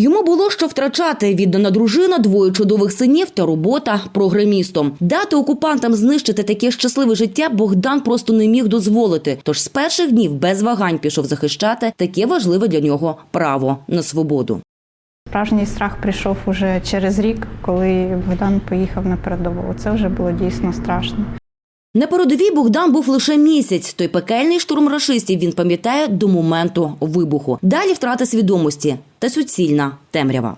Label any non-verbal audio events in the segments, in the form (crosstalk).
Йому було що втрачати віддана дружина, двоє чудових синів та робота програмістом. Дати окупантам знищити таке щасливе життя Богдан просто не міг дозволити. Тож з перших днів без вагань пішов захищати таке важливе для нього право на свободу. Справжній страх прийшов уже через рік, коли Богдан поїхав на передову. Це вже було дійсно страшно. На передовій Богдан був лише місяць. Той пекельний штурм рашистів він пам'ятає до моменту вибуху. Далі втрата свідомості та суцільна темрява.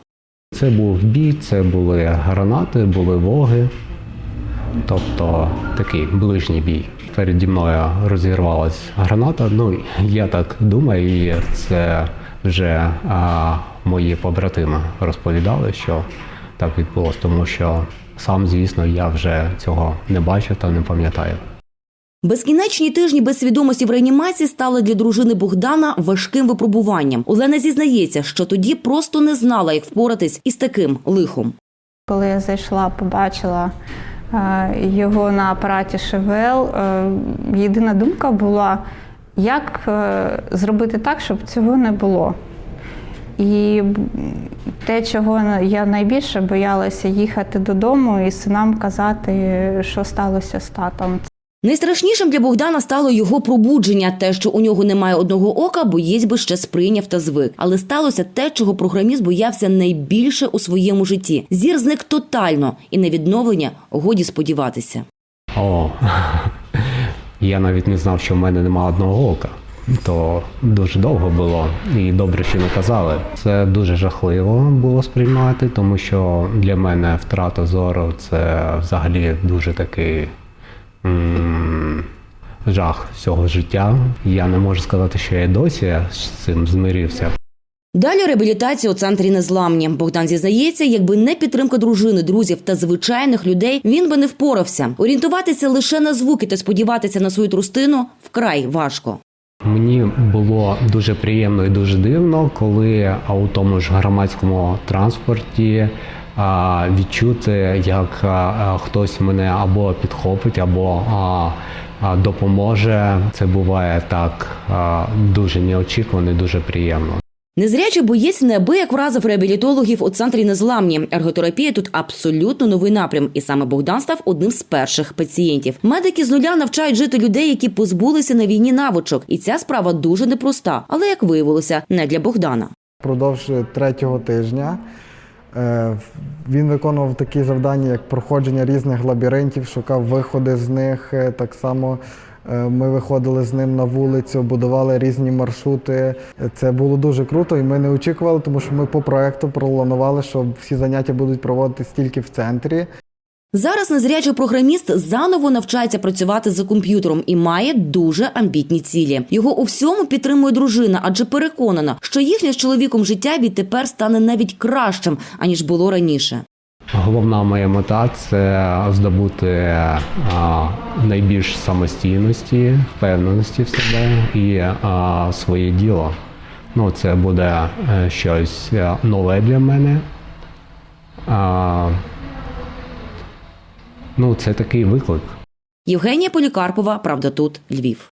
Це був бій, це були гранати, були воги, тобто такий ближній бій. Переді мною розірвалась граната. Ну, я так думаю, це вже а, мої побратими розповідали, що так відбулося, тому що сам, звісно, я вже цього не бачив та не пам'ятаю. Безкінечні тижні без свідомості в реанімації стали для дружини Богдана важким випробуванням. Олена зізнається, що тоді просто не знала, як впоратись із таким лихом. Коли я зайшла, побачила е, його на апараті ШВЛ, е, єдина думка була, як е, зробити так, щоб цього не було. І те, чого я найбільше боялася їхати додому і синам казати, що сталося з татом. Найстрашнішим для Богдана стало його пробудження. Те, що у нього немає одного ока, боєць би ще сприйняв та звик. Але сталося те, чого програміст боявся найбільше у своєму житті. Зір зник тотально, і на відновлення годі сподіватися. О, (laughs) я навіть не знав, що в мене немає одного ока. То дуже довго було і добре, що не казали. Це дуже жахливо було сприймати, тому що для мене втрата зору це взагалі дуже такий м- жах всього життя. Я не можу сказати, що я досі з цим змирився. Далі реабілітація у центрі незламні. Богдан зізнається, якби не підтримка дружини, друзів та звичайних людей, він би не впорався. Орієнтуватися лише на звуки та сподіватися на свою трустину вкрай важко. Мені було дуже приємно і дуже дивно, коли у тому ж громадському транспорті відчути, як хтось мене або підхопить, або допоможе. Це буває так дуже неочікувано і дуже приємно. Незрячий боєць неабияк вразив реабілітологів у центрі незламні. Ерготерапія тут абсолютно новий напрям, і саме Богдан став одним з перших пацієнтів. Медики з нуля навчають жити людей, які позбулися на війні навичок. І ця справа дуже непроста, але як виявилося, не для Богдана. Продовж третього тижня е, він виконував такі завдання, як проходження різних лабіринтів, шукав виходи з них. Е, Так само ми виходили з ним на вулицю, будували різні маршрути. Е, Це було дуже круто, і ми не очікували, тому що ми по проекту пропланували, що всі заняття будуть проводитись тільки в центрі. Зараз незрячий програміст заново навчається працювати за комп'ютером і має дуже амбітні цілі. Його у всьому підтримує дружина, адже переконана, що їхнє з чоловіком життя відтепер стане навіть кращим аніж було раніше. Головна моя мета це здобути найбільш самостійності, впевненості в себе і своє діло. Ну, це буде е, щось е, нове для мене. Ну, це такий виклик. Євгенія Полікарпова, правда, тут Львів.